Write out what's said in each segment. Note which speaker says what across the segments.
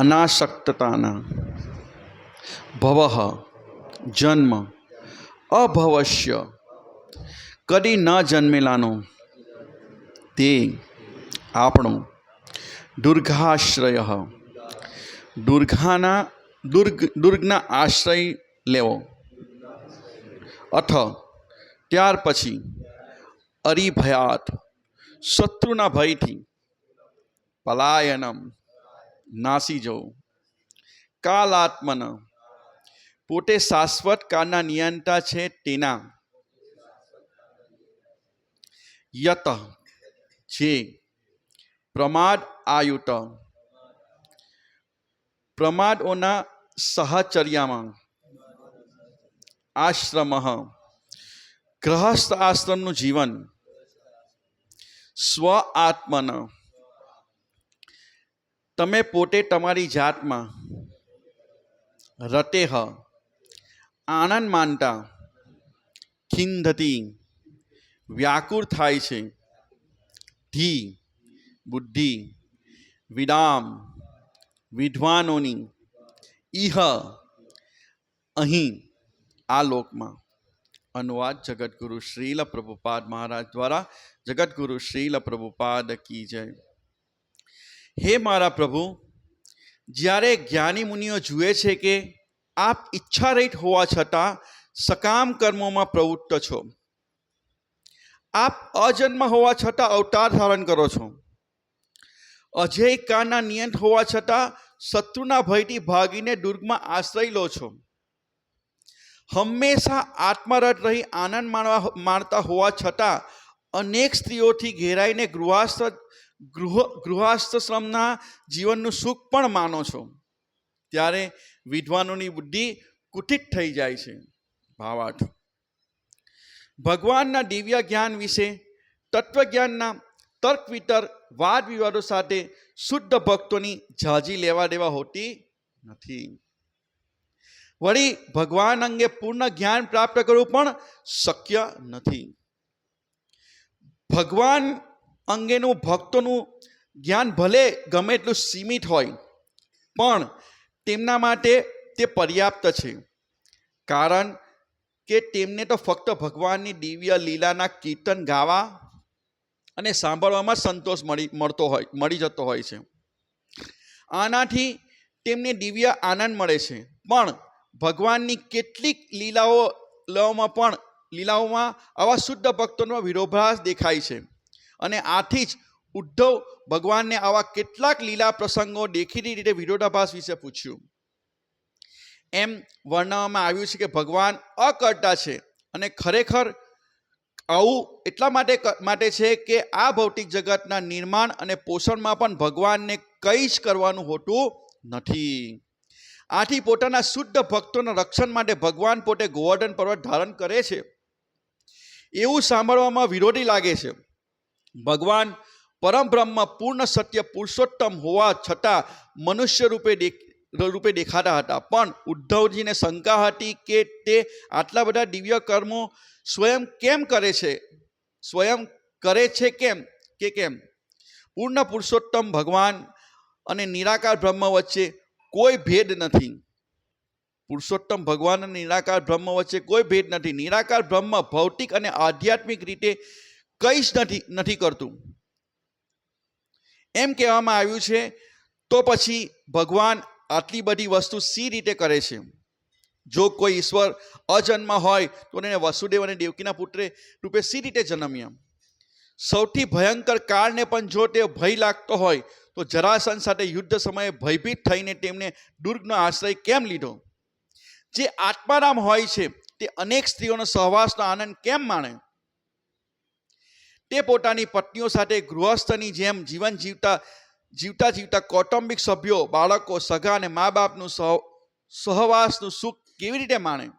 Speaker 1: અનાસક્તતાના ભવ જન્મ અભવશ્ય કદી ન જન્મેલાનો તે આપણો દુર્ગાશ્રય દુર્ગાના દુર્ગ દુર્ગના આશ્રય લેવો અથ ત્યાર પછી અરિભયાત શત્રુના ભયથી પલાયનમ નાસી જવું. કાલાત્મન પોતે શાશ્વત કાળના નિયંતા છે તેના. યત. જે. પ્રમાદ આયુત. પ્રમાદોના સહચર્યામાં. આશ્રમ. ગ્રહસ્થ આશ્રમનું જીવન. સ્વ આત્મન. તમે પોતે તમારી જાતમાં રતેહ આનંદ માનતા, ખિંધતી, વ્યાકુળ થાય છે, ધી, બુદ્ધિ વિરામ વિદ્વાનોની ઇહ અહીં, આ લોકમાં. અનુવાદ જગતગુરુ શ્રીલ પ્રભુપાદ મહારાજ દ્વારા. જગતગુરુ શ્રીલ પ્રભુપાદ કી જય. હે મારા પ્રભુ, જ્યારે જ્ઞાની મુનિઓ જુએ છે કે આપ ઈચ્છારહિત હોવા છતાં સકામ કર્મોમાં પ્રવૃત્ત છો, આપ અજન્મ હોવા છતાં અવતાર ધારણ કરો છો અજય કાળના નિયંત હોવા છતાં શત્રુના ભયથી ભાગીને દુર્ગમાં આશ્રય લો છો, હંમેશા આત્મરત રહી આનંદ માણવા માણતા હોવા છતાં અનેક સ્ત્રીઓથી ઘેરાઈને ગૃહસ્થ ગૃહ ગૃહસ્થશ્રમના જીવનનું સુખ પણ માનો છો. ત્યારે વિદ્વાનોની બુદ્ધિ કુઠિત થઈ જાય છે. ભાવાર્થ. ભગવાનના દિવ્ય જ્ઞાન વિશે, તત્વજ્ઞાનના તર્ક વિતર્ક વાદ વિવાદો સાથે શુદ્ધ ભક્તોની ઝાજી લેવા દેવા હોતી નથી. વળી ભગવાન અંગે પૂર્ણ જ્ઞાન પ્રાપ્ત કરવું પણ શક્ય નથી. ભગવાન અંગેનું ભક્તોનું જ્ઞાન ભલે ગમે એટલું સીમિત હોય, પણ તેમના માટે તે પર્યાપ્ત છે. કારણ કે તેમને તો ફક્ત ભગવાનની દિવ્ય લીલાના કીર્તન ગાવા અને સાંભળવામાં સંતોષ મળી, મળતો હોય, મળી જતો હોય છે. આનાથી તેમને દિવ્ય આનંદ મળે છે. પણ ભગવાનની કેટલીક લીલાઓ લવામાં પણ, લીલાઓમાં આવા શુદ્ધ ભક્તોનો વિરોધાભાસ દેખાય છે. અને આથી જ ઉદ્ધવ ભગવાનને આવા કેટલાક લીલા પ્રસંગો દેખીતી રીતે વિરોધાભાસ વિશે પૂછ્યું. એમ વર્ણવવામાં આવ્યું છે કે ભગવાન અકર્તા છે અને ખરેખર આવું એટલા માટે માટે છે કે આ ભૌતિક જગતના નિર્માણ અને પોષણમાં પણ ભગવાનને કંઈ જ કરવાનું હોતું નથી. આથી પોતાના શુદ્ધ ભક્તોના રક્ષણ માટે ભગવાન પોતે ગોવર્ધન પર્વત ધારણ કરે છે. એવું સાંભળવામાં વિરોધી લાગે છે. ભગવાન પરમ બ્રહ્મ પૂર્ણ સત્ય પુરુષોત્તમ હોવા છતાં મનુષ્ય રૂપે રૂપે દેખાતા હતા. પણ ઉદ્ધવજીને શંકા હતી કે તે આટલા બધા દિવ્ય કર્મો સ્વયં કેમ કરે છે? સ્વયં કરે છે કેમ? કે કેમ? પૂર્ણ પુરુષોત્તમ ભગવાન અને નિરાકાર બ્રહ્મ વચ્ચે કોઈ ભેદ નથી. પુરુષોત્તમ ભગવાન અને નિરાકાર બ્રહ્મ વચ્ચે કોઈ ભેદ નથી. નિરાકાર બ્રહ્મ ભૌતિક અને આધ્યાત્મિક રીતે કંઈ જ નથી નથી કરતું. એમ કહેવામાં આવ્યું છે, તો પછી ભગવાન આટલી બધી વસ્તુ સી રીતે કરે છે? જો કોઈ ઈશ્વર અજન્મ હોય, તો એને વસુદેવ અને દેવકીના પુત્રે રૂપે સી રીતે જન્મ્યા. સૌથી ભયંકર કાળને પણ જો તે ભય લાગતો હોય, તો જરાસન સાથે યુદ્ધ સમયે ભયભીત થઈને તેમને દુર્ગનો આશ્રય કેમ લીધો? જે આત્મારામ હોય છે, તે અનેક સ્ત્રીઓનો સહવાસનો આનંદ કેમ માણે? તે પોતાની પત્નીઓ સાથે ગૃહસ્થની જેમ જીવન જીવતા જીવતા જીવતા કૌટુંબિક સભ્યો, બાળકો, સગા અને મા બાપનું સહ, સહવાસનું સુખ કેવી રીતે માણે?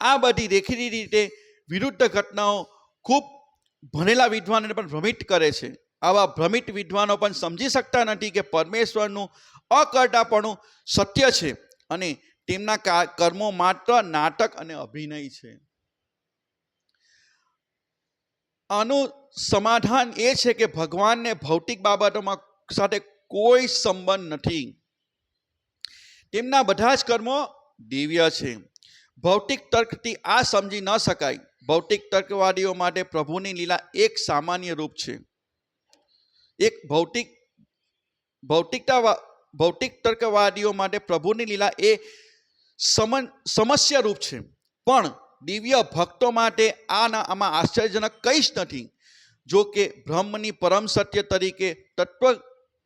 Speaker 1: આ બધી દેખીતી રીતે વિરુદ્ધ ઘટનાઓ ખૂબ ભણેલા વિદ્વાનોને પણ ભ્રમિત કરે છે. આવા ભ્રમિત વિદ્વાનો પણ સમજી શકતા નથી કે પરમેશ્વરનું અકર્તાપણું સત્ય છે અને તેમના કર્મો માત્ર નાટક અને અભિનય છે. આનું સમાધાન એ છે કે ભગવાનને ભૌતિક બાબતોમાં સાથે કોઈ સંબંધ નથી. તેમના બધા જ કર્મો દિવ્ય છે. ભૌતિક તર્કથી આ સમજી ન શકાય. ભૌતિક તર્કવાદીઓ માટે પ્રભુની લીલા એક સામાન્ય રૂપ છે. એક ભૌતિક ભૌતિકતા ભૌતિક તર્કવાદીઓ માટે પ્રભુની લીલા એ સમસ્યા રૂપ છે. પણ દિવ્ય ભક્તો માટે આ આમાં આશ્ચર્યજનક કંઈ જ નથી. જો કે બ્રહ્મની પરમ સત્ય તરીકે તત્વ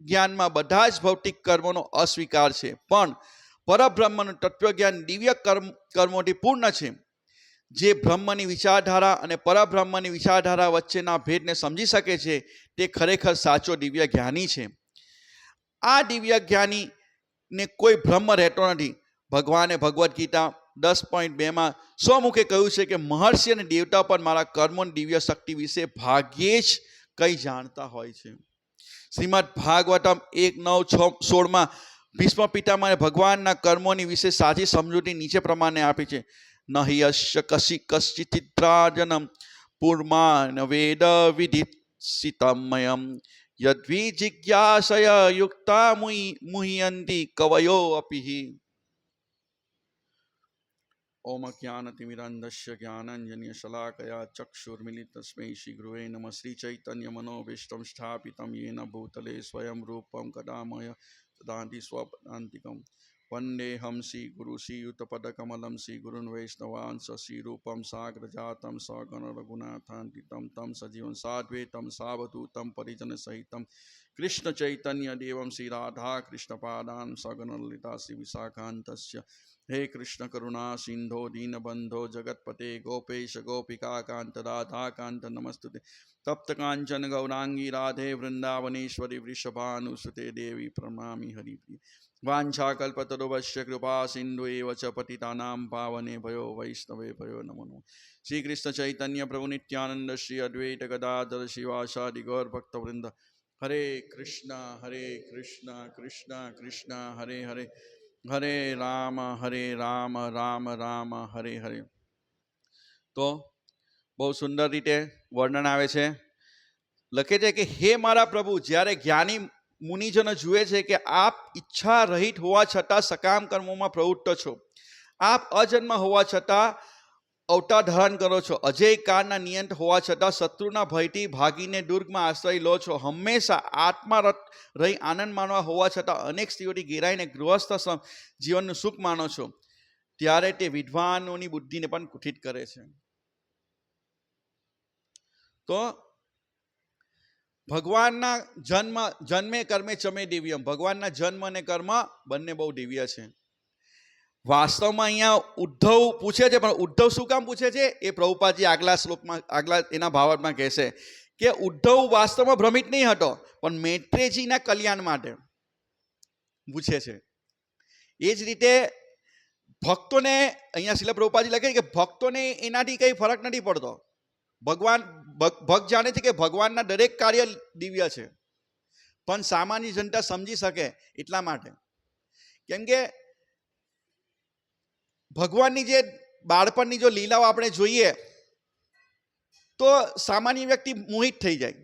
Speaker 1: જ્ઞાનમાં બધા જ ભૌતિક કર્મોનો અસ્વીકાર છે. પણ પરબ્રહ્મનું તત્વજ્ઞાન દિવ્ય કર્મ, કર્મોથી પૂર્ણ છે. જે બ્રહ્મની વિચારધારા અને પરબ્રહ્મની વિચારધારા વચ્ચેના ભેદને સમજી શકે છે, તે ખરેખર સાચો દિવ્ય જ્ઞાની છે. આ દિવ્ય જ્ઞાનીને કોઈ બ્રહ્મ રહેતો નથી. ભગવાને ભગવદ્ ગીતા દસ પોઈન્ટ બેમાં સ્વમુખે કહ્યું છે કે મહર્ષિ અને દેવતા પણ મારા કર્મોની દિવ્ય શક્તિ વિશે ભાગ્યે જ કંઈ જાણતા હોય છે. શ્રીમદ ભાગવતમ એક, નવ, છ, સોળમાં ભીષ્મ પિતામહે ભગવાનના કર્મોની વિશે સાચી સમજૂતી નીચે પ્રમાણે આપી છે. નહીં યશ્ય કશી કશ્ચિત્રાજનમ પૂર્માન વેદ વિધિસિતમયમ યદ્વિજિજ્ઞાસય યુક્તા મુહિ મુહ્યંતિ કવયો અપિ ચક્ષુર્મિલિતસ્મૈ શ્રીગુરુવે નમઃ શ્રી ચૈતન્ય મનોભીષ્ટમ સ્થાપિતમ येन ભૂતલે સ્વયં રૂપમ કદામય તદાંતિ સ્વપદાંતિકમ વંદેહમ શ્રી ગુરુ શ્રીયુતપદકમલમ શ્રી ગુરુન વૈષ્ણવાંસ શ્રીરૂપમ સાગ્રજાતમ સગણ રઘુનાથાંતિતમ તમ કૃષ્ણ ચૈતન્ય દેવમ શ્રી રાધા કૃષ્ણ પાદાન સગનલિતા શ્રી વિશાખાંતસ્ય હે કૃષ્ણ કરુણા સિંધો દીનબંધો જગતપતે ગોપેશ ગોપિકા કાંત રાધા કાંત નમસ્તુતે તપ્ત કાંચન ગૌરાંગી રાધે વૃંદાવનેશ્વરી વૃષભાનુસુતે દેવી પ્રમામી હરિપ્રિય વાંછાકલ્પતરુવશ્ય કૃપા સિંધુ એવ ચ પતિતાનામ પાવને ભયો વૈષ્ણવે ભયો નમો શ્રી કૃષ્ણ ચૈતન્ય પ્રભુ નિત્યાનંદ શ્રી અદ્વૈત ગદાધર શિવાસાદિ ગૌર હરે કૃષ્ણ હરે કૃષ્ણ કૃષ્ણ કૃષ્ણ, હરે હરે. હરે રામ હરે રામ રામ રામ, હરે હરે. તો બહુ સુંદર રીતે વર્ણન આવે છે. લખે છે કે, હે મારા પ્રભુ, જ્યારે જ્ઞાની મુનિજનો જુએ છે કે આપ ઈચ્છા રહિત હોવા છતાં સકામ કર્મોમાં પ્રવૃત્ત છો. આપ અજન્મ હોવા છતાં અવતાર ધારણ કરો છો. અજય કાળના નિયંત હોવા છતાં શત્રુના ભયથી ભાગીને દુર્ગમાં આશ્રય લો છો. હંમેશા આત્મારત રહી આનંદ માનવા હોવા છતાં અનેક સ્ત્રીઓથી ઘેરાઈને ગૃહસ્થ જીવનનું સુખ માનો છો. ત્યારે તે વિદ્વાનોની બુદ્ધિને પણ કુઠિત કરે છે. તો ભગવાનના જન્મ, જન્મે કર્મે ચમે દિવ્યમ. ભગવાનના જન્મ અને કર્મ બંને બહુ દિવ્ય છે. વાસ્તવમાં અહીંયા ઉદ્ધવ પૂછે છે, પણ ઉદ્ધવ શું કામ પૂછે છે? એ પ્રભુપાદજી આગલા શ્લોકમાં, આગલા એના ભાવાર્થમાં કહેશે કે ઉદ્ધવ વાસ્તવમાં ભ્રમિત નહીં હતો, પણ મેટ્રેજીના કલ્યાણ માટે પૂછે છે. એ જ રીતે ભક્તોને અહીંયા શિલા પ્રભુપાજી લખે કે ભક્તોને એનાથી કંઈ ફરક નથી પડતો. ભગવાન ભક- ભક્ત જાણે છે કે ભગવાનના દરેક કાર્ય દિવ્ય છે. પણ સામાન્ય જનતા સમજી શકે એટલા માટે. કેમ કે ભગવાનની જે બાળપણની જો લીલાઓ આપણે જોઈએ તો સામાન્ય વ્યક્તિ મોહિત થઈ જાય.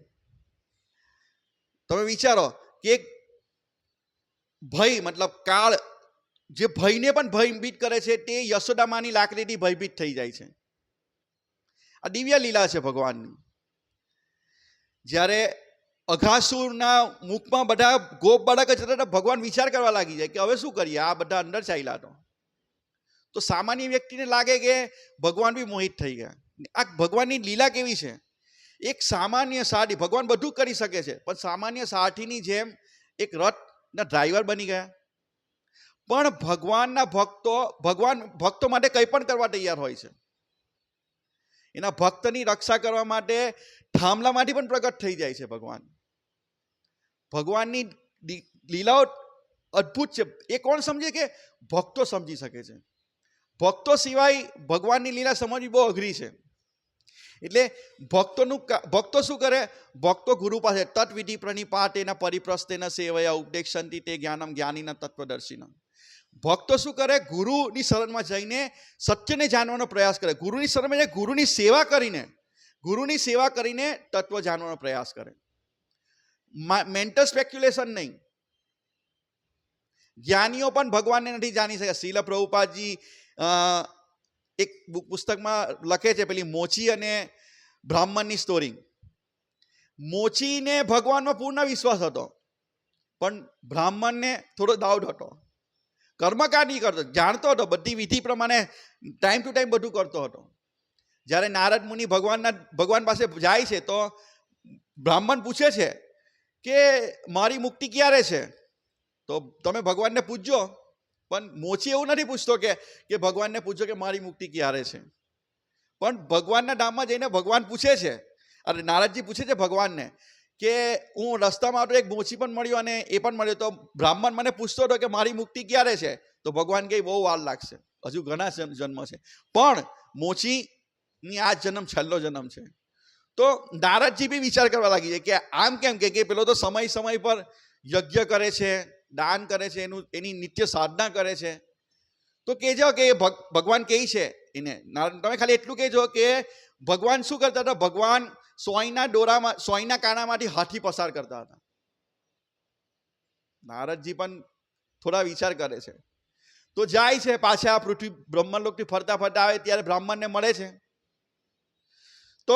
Speaker 1: તમે વિચારો કે એક ભય મતલબ કાળ જે ભયને પણ ભયભીત કરે છે તે યશોદામાની લાકડીથી ભયભીત થઈ જાય છે. આ દિવ્ય લીલા છે ભગવાનની. જ્યારે અઘાસુરના મુખમાં બધા ગોપ બાળક હતા, ભગવાન વિચાર કરવા લાગી જાય કે હવે શું કરીએ? આ બધા અંદર ચાલ્યા તો. તો સામાન્ય વ્યક્તિને લાગે કે ભગવાન બી મોહિત થઈ ગયા. આ ભગવાનની લીલા કેવી છે? એક સામાન્ય સાઠી ભગવાન બધું કરી શકે છે, પણ સામાન્ય સાઠીની જેમ એક રથના ડ્રાઈવર બની ગયા. પણ ભગવાનના ભક્તો, ભગવાન ભક્તો માટે કંઈ પણ કરવા તૈયાર હોય છે. એના ભક્તની રક્ષા કરવા માટે થાંભલામાંથી પણ પ્રગટ થઈ જાય છે ભગવાન. ભગવાનની લીલાઓ અદ્ભુત છે. એ કોણ સમજે કે ભક્તો સમજી શકે છે? ભક્તો સિવાય ભગવાનની લીલા સમજવી બહુ અઘરી છે. એટલે ભક્તોનું ભક્તો શું કરે? ભક્તો ગુરુ પાસે તત્વિધિ પ્રણિપાતેના પરિપ્રસ્તેના સેવયા ઉપદેક્ષંતિ તે જ્ઞાનમ જ્ઞાનીના તત્વદર્શીના ભક્તો શું કરે? ગુરુની શરણમાં જઈને સત્યને જાણવાનો પ્રયાસ કરે. ગુરુની શરણમાં જઈને ગુરુની સેવા કરીને, ગુરુની સેવા કરીને તત્વ જાણવાનો પ્રયાસ કરે. મેન્ટલ સ્પેક્યુલેશન નહીં. જ્ઞાનીઓ પણ ભગવાનને નથી જાણી શક્યા. શીલ પ્રભુપાદજી એક પુસ્તકમાં લખે છે પેલી મોચી અને બ્રાહ્મણની સ્ટોરી મોચીને ભગવાનમાં પૂર્ણ વિશ્વાસ હતો, પણ બ્રાહ્મણને થોડો ડાઉટ હતો. કર્મકાંડ નહીં કરતો, જાણતો હતો, બધી વિધિ પ્રમાણે ટાઈમ ટુ ટાઈમ બધું કરતો હતો. જ્યારે નારદ મુનિ ભગવાનના, ભગવાન પાસે જાય છે, તો બ્રાહ્મણ પૂછે છે કે, મારી મુક્તિ ક્યારે છે? તો તમે ભગવાનને પૂછજો. પણ મોચી એવું નથી પૂછતો કે કે ભગવાનને પૂછો કે મારી મુક્તિ ક્યારે છે? પણ ભગવાનના ધામમાં જઈને ભગવાન પૂછે છે. અરે નારદજી પૂછે છે ભગવાનને કે, હું રસ્તામાં તો એક મોચી પણ મળ્યો અને એ પણ મળ્યો. તો બ્રાહ્મણ મને પૂછતો હતો કે, મારી મુક્તિ ક્યારે છે? તો ભગવાન કહે, બહુ વાર લાગશે. હજુ ઘણા જન્મ છે. પણ મોચીની આ જન્મ છેલ્લો જન્મ છે. તો નારદજી બી વિચાર કરવા લાગી છે કે, આમ કેમ કે કે પેલો તો સમય સમય પર યજ્ઞ કરે છે દાન કરે છે, એનું, એની નિત્ય સાધના કરે છે. તો કહેજો કે ભગવાન કહે છે? એને તમે ખાલી એટલું કહેજો કે ભગવાન શું કરતા હતા? ભગવાન સોયના દોરામાં સોયના કાણામાંથી હાથી પસાર કરતા હતા. નારદજી પણ થોડા વિચાર કરે છે. તો જાય છે પાછા પૃથ્વી બ્રહ્મલોકથી ફરતા ફરતા આવે ત્યારે બ્રાહ્મણને મળે છે. તો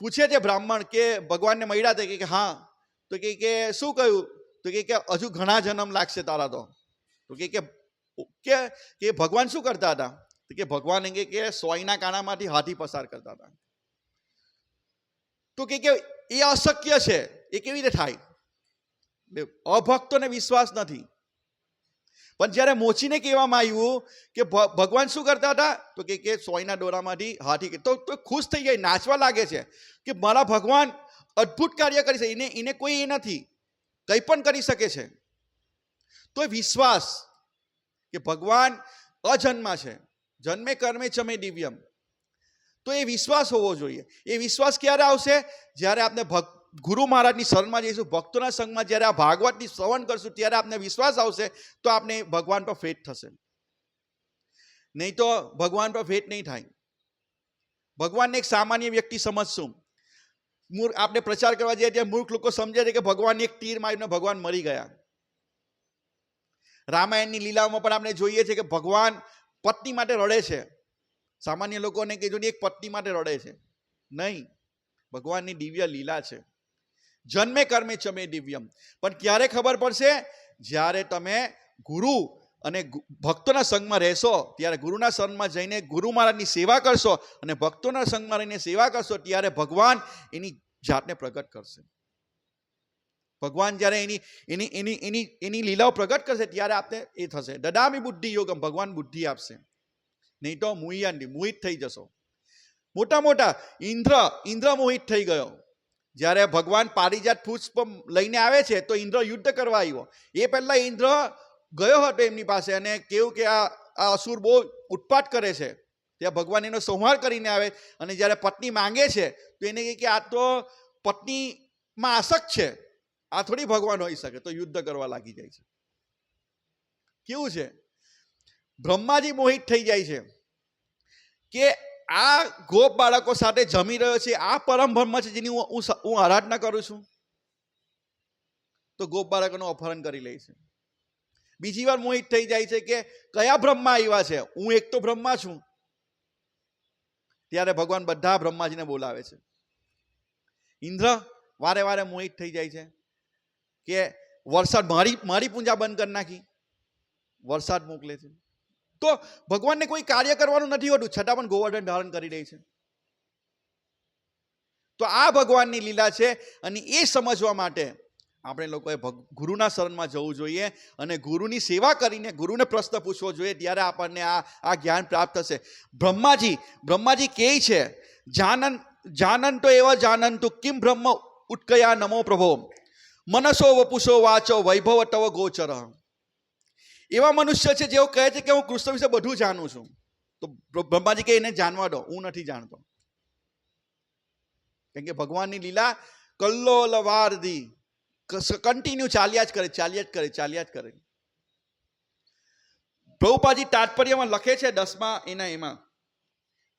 Speaker 1: પૂછે છે બ્રાહ્મણ કે ભગવાનને મળ્યા તે કે હા. તો કે શું કહ્યું? તો કે હજુ ઘણા જન્મ લાગશે તારા તો. તો કે કે ભગવાન શું કરતા હતા? તો કે ભગવાન એમ કે સોયના કાણામાંથી હાથી પસાર કરતા હતા. તો કે એ અશક્ય છે, એ કેવી રીતે થાય? અભક્તોને વિશ્વાસ નથી. પણ જ્યારે મોચીને કહેવામાં આવ્યું કે ભગવાન શું કરતા હતા? તો કે કે સોયના દોરામાંથી હાથી તો તો ખુશ થઈ જાય નાચવા લાગે છે કે મારા ભગવાન અદ્ભુત કાર્ય કરી છે, એને એને કોઈ એ નથી. કંઈ પણ કરી શકે છે. તો વિશ્વાસ કે ભગવાન અજન્મા છે. જન્મે કર્મે ચમે દિવ્યમ. તો એ વિશ્વાસ હોવો જોઈએ. એ વિશ્વાસ ક્યારે આવશે? જ્યારે આપણે ભક્ત ગુરુ મહારાજની શરણમાં જઈશું, ભક્તોના સંઘમાં જ્યારે આ ભાગવતની શ્રવણ કરશું, ત્યારે આપને વિશ્વાસ આવશે, તો આપણે ભગવાન પર ફેટ થશે. નહીં તો ભગવાન પર ફેટ નહીં થાય. ભગવાનને એક સામાન્ય વ્યક્તિ સમજશું. મૂર્ખ આપણે પ્રચાર કરવા જઈએ ત્યાં મૂર્ખ લોકો સમજે છે કે ભગવાન એક તીર મારીને ભગવાન મરી ગયા. રામાયણની લીલાઓમાં પણ આપણે જોઈએ છીએ કે ભગવાન પત્ની માટે રડે છે. સામાન્ય લોકોને કીધું એક પત્ની માટે રડે છે. નહીં. ભગવાનની દિવ્ય લીલા છે. જન્મે કર્મે ચમે દિવ્યમ. પણ ક્યારે ખબર પડશે? જ્યારે તમે ગુરુ અને ભક્તોના સંઘમાં રહેશો, ત્યારે ગુરુના સંઘમાં જઈને ગુરુ મહારાજની સેવા કરશો અને ભક્તોના સંઘમાં રહીને સેવા કરશો, ત્યારે ભગવાન એની જાતને પ્રગટ કરશે. ભગવાન જ્યારે એની એની એની એની એની લીલાઓ પ્રગટ કરશે, ત્યારે આપને એ થશે. દદામી બુદ્ધિ યોગમ, ભગવાન બુદ્ધિ આપશે. નહીં તો મુહિયાની મોહિત થઈ જશો. મોટા મોટા ઇન્દ્ર ઇન્દ્ર મોહિત થઈ ગયો. જ્યારે ભગવાન પારિજાત પુષ્પ લઈને આવે છે, તો ઇન્દ્ર યુદ્ધ કરવા આવ્યો. એ પહેલાં ઇન્દ્ર ગયો હતો એમની પાસે અને કેવું કે આ આ અસુર બહુ ઉત્પાટ કરે છે. ત્યાં ભગવાન એનો સંહાર કરીને આવે અને જ્યારે પત્ની માંગે છે, તો એને કહે કે આ તો પત્નીમાં આસક્ત છે. આ થોડી ભગવાન હોઈ શકે, તો યુદ્ધ કરવા લાગી જાય છે. કેવું છે? બ્રહ્માજી મોહિત થઈ જાય છે કે આ ગોપ બાળકો સાથે જમી રહ્યો છે, આ પરમ બ્રહ્મ છે જેની હું હું આરાધના કરું છું. તો ગોપ બાળકોનું અપહરણ કરી લે છે. બીજી વાર મોહિત થઈ જાય છે કે કયા બ્રહ્મા આવ્યા છે? હું એક તો બ્રહ્મા છું. ત્યારે ભગવાન બધા બ્રહ્માજીને બોલાવે છે. ઇન્દ્ર, વારે વારે મોહિત થઈ જાય છે કે વરસાદ મારી મારી પૂજા બંધ કરી નાખી. વરસાદ મોકલે છે. તો ભગવાનને કોઈ કાર્ય કરવાનું નથી હોતું, છતાં પણ ગોવર્ધન ધારણ કરી દે છે. તો આ ભગવાનની લીલા છે અને એ સમજવા માટે આપણે લોકોએ ગુરુના શરણમાં જવું જોઈએ અને ગુરુની સેવા કરીને ગુરુને પ્રશ્ન પૂછવો જોઈએ ત્યારે આપણને આ આ જ્ઞાન પ્રાપ્ત થશે. બ્રહ્માજી બ્રહ્માજી કે છે, જાનન જાનન તો એવા જાનન તો કિમ બ્રહ્મ ઉત્કયા નમો પ્રભો? મનસો વપુસો વાચો વૈભવ તવ ગોચર. એવા મનુષ્ય છે જેઓ કહે છે કે હું કૃષ્ણ વિશે બધું જાણું છું. તો બ્રહ્માજી કે એને જાણવા દો, હું નથી જાણતો. કેમ કે ભગવાનની લીલા કલ્લોલ વારધી કન્ટિન્યુ ચાલ્યા જ કરે, ચાલ્યા જ કરે, ચાલ્યા જ કરે. પ્રભુપાજી તાત્પર્યમાં લખે છે દસમા એના એમાં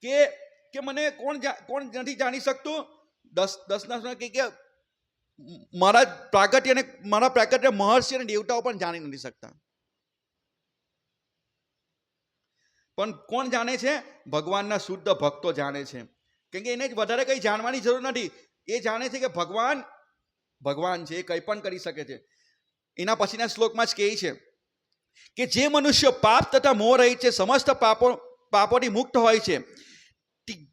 Speaker 1: કે કે મને કોણ કોણ નથી જાણી શકતું? દસ દસના કે કે, મારા પ્રાગટ્ય અને મારા પ્રાગટ્ય મહર્ષિ અને દેવતાઓ પણ જાણી નથી શકતા. પણ કોણ જાણે છે? ભગવાનના શુદ્ધ ભક્તો જાણે છે. કેમ કે એને વધારે કંઈ જાણવાની જરૂર નથી. એ જાણે છે કે ભગવાન ભગવાન છે એ કંઈ પણ કરી શકે છે. એના પછીના શ્લોકમાં જ કહે છે કે જે મનુષ્ય પાપ તથા મોહ રહી છે, સમસ્ત પાપો, પાપોથી મુક્ત હોય છે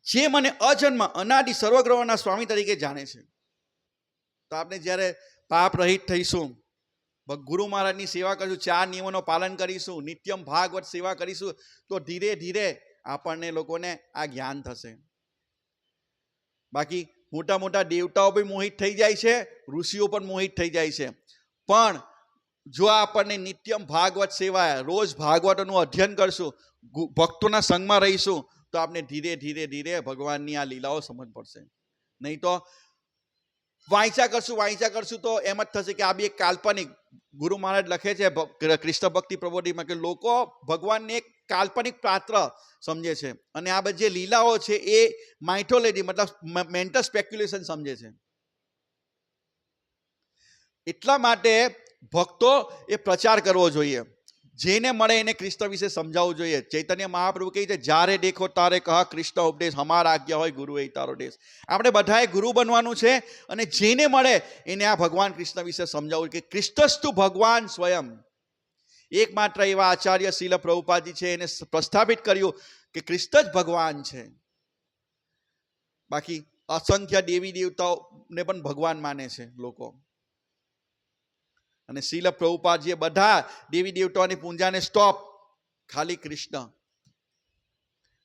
Speaker 1: જે મને અજન્મ, અનાદિ, સર્વગ્રહોના સ્વામી તરીકે જાણે છે. તો આપણે જ્યારે પાપ રહિત થઈશું ગુરુ મહારાજની સેવા કરીશું, ચાર નિયમોનું પાલન કરીશું, નિત્યમ ભાગવત સેવા કરીશું, તો ધીરે ધીરે આપણને લોકોને આ જ્ઞાન થશે. બાકી મોટા મોટા દેવતાઓ બી મોહિત થઈ જાય છે, ઋષિઓ પણ મોહિત થઈ જાય છે. પણ જો આપણને નિત્યમ ભાગવત સેવા રોજ ભાગવતનું અધ્યયન કરશું ભક્તોના સંગમાં રહીશું, તો આપણે ધીરે ધીરે ધીરે ભગવાનની આ લીલાઓ સમજ પડશે. નહીં તો વાંચા કરશું, વાંચ્યા કરશું તો એમ જ થશે કે આ બી એક કાલ્પનિક, ગુરુ મહારાજ લખે છે કૃષ્ણ ભક્તિ પ્રબોધિમાં કે લોકો ભગવાનને એક કાલ્પનિક પાત્ર સમજે છે. અને આ બધી જે લીલાઓ છે એ માઇથોલોજી મતલબ મેન્ટલ સ્પેક્યુલેશન સમજે છે. એટલા માટે ભક્તો એ પ્રચાર કરવો જોઈએ. જેને મળે એને કૃષ્ણ વિશે સમજાવવું જોઈએ. ચૈતન્ય મહાપ્રભુ કહે છે, જ્યારે દેખો તારે કહા કૃષ્ણ ઉપદેશ, હમારા આજ્ઞા હોય ગુરુ એ તારો દેશ. આપણે બધાએ ગુરુ બનવાનું છે અને જેને મળે એને આ ભગવાન કૃષ્ણ વિશે સમજાવવું કે કૃષ્ણસ્તુ ભગવાન સ્વયં. એકમાત્ર એવા આચાર્ય શીલ પ્રભુપાદજી છે, એને પ્રસ્થાપિત કર્યું કે કૃષ્ણ જ ભગવાન છે. બાકી અસંખ્ય દેવી દેવતાઓને પણ ભગવાન માને છે લોકો. અને શીલ પ્રભુપાદજીએ બધા દેવી દેવતાઓની પૂજાને સ્ટોપ ખાલી કૃષ્ણ.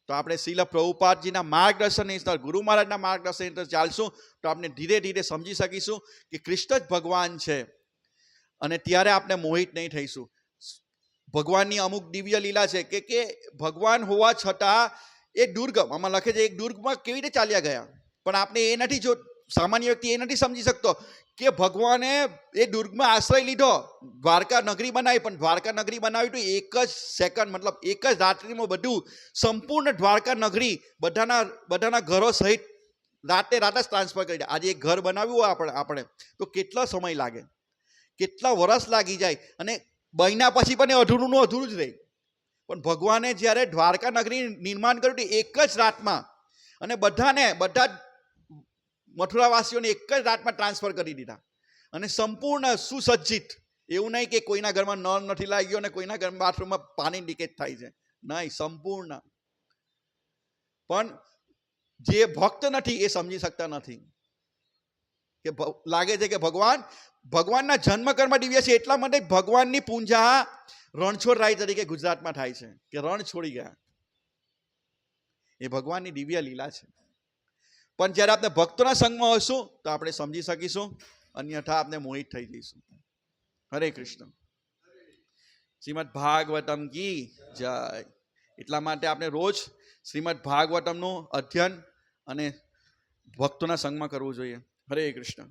Speaker 1: તો આપણે શીલ પ્રભુપાદજીના માર્ગદર્શન હેઠળ ગુરુ મહારાજના માર્ગદર્શન હેઠળ ચાલશું, તો આપણે ધીરે ધીરે સમજી શકીશું કે કૃષ્ણ જ ભગવાન છે. અને ત્યારે આપણે મોહિત નહીં થઈશું. ભગવાનની અમુક દિવ્ય લીલા છે કે કે ભગવાન હોવા છતાં એ દુર્ગમ, આમાં લખે છે, એક દુર્ગમાં કેવી રીતે ચાલ્યા ગયા? પણ આપણે એ નથી જો સામાન્ય વ્યક્તિ એ નથી સમજી શકતો કે ભગવાને એ દુર્ગમાં આશ્રય લીધો. દ્વારકા નગરી બનાવી, પણ દ્વારકા નગરી બનાવી તો એક જ સેકન્ડ મતલબ એક જ રાત્રિમાં બધું સંપૂર્ણ દ્વારકા નગરી બધાના બધાના ઘરો સહિત રાતે રાતે જ ટ્રાન્સફર કરી આજે એક ઘર બનાવ્યું હોય આપણે આપણે. તો કેટલો સમય લાગે? કેટલા વર્ષ લાગી જાય? અને બન્યા પછી પણ એ અધૂરું અધૂરું જ રહે. પણ ભગવાને જ્યારે દ્વારકા નગરી નિર્માણ કર્યું એક જ રાતમાં અને બધાને, બધા મથુરાવાસીઓને એક જ રાતમાં ટ્રાન્સફર કરી દીધા. અને સંપૂર્ણ સુસજ્જિત. એવું નહીં કે કોઈના ઘરમાં નળ નથી લાગ્યો અને કોઈના ઘરમાં બાથરૂમમાં પાણી લીકેજ થાય છે. નહીં, સંપૂર્ણ. પણ જે ભક્ત નથી એ સમજી શકતા નથી. કે લાગે છે કે ભગવાન, ભગવાનના જન્મ કર્મ દિવ્ય છે એટલા માટે ભગવાનની પૂજા રણછોડ રાય તરીકે ગુજરાતમાં થાય છે. કે રણ છોડી ગયા. એ ભગવાનની દિવ્ય લીલા છે. પણ જ્યારે આપણે ભક્તોના સંગમાં હોઈશું, તો આપણે સમજી શકીશું, અન્યથા આપણે મોહિત થઈ જઈશું. હરે કૃષ્ણ. શ્રીમદ ભાગવતમ કી જય. એટલા માટે આપણે રોજ શ્રીમદ ભાગવતમનું અધ્યયન અને ભક્તોના સંગમાં કરવું જોઈએ. હરે કૃષ્ણ.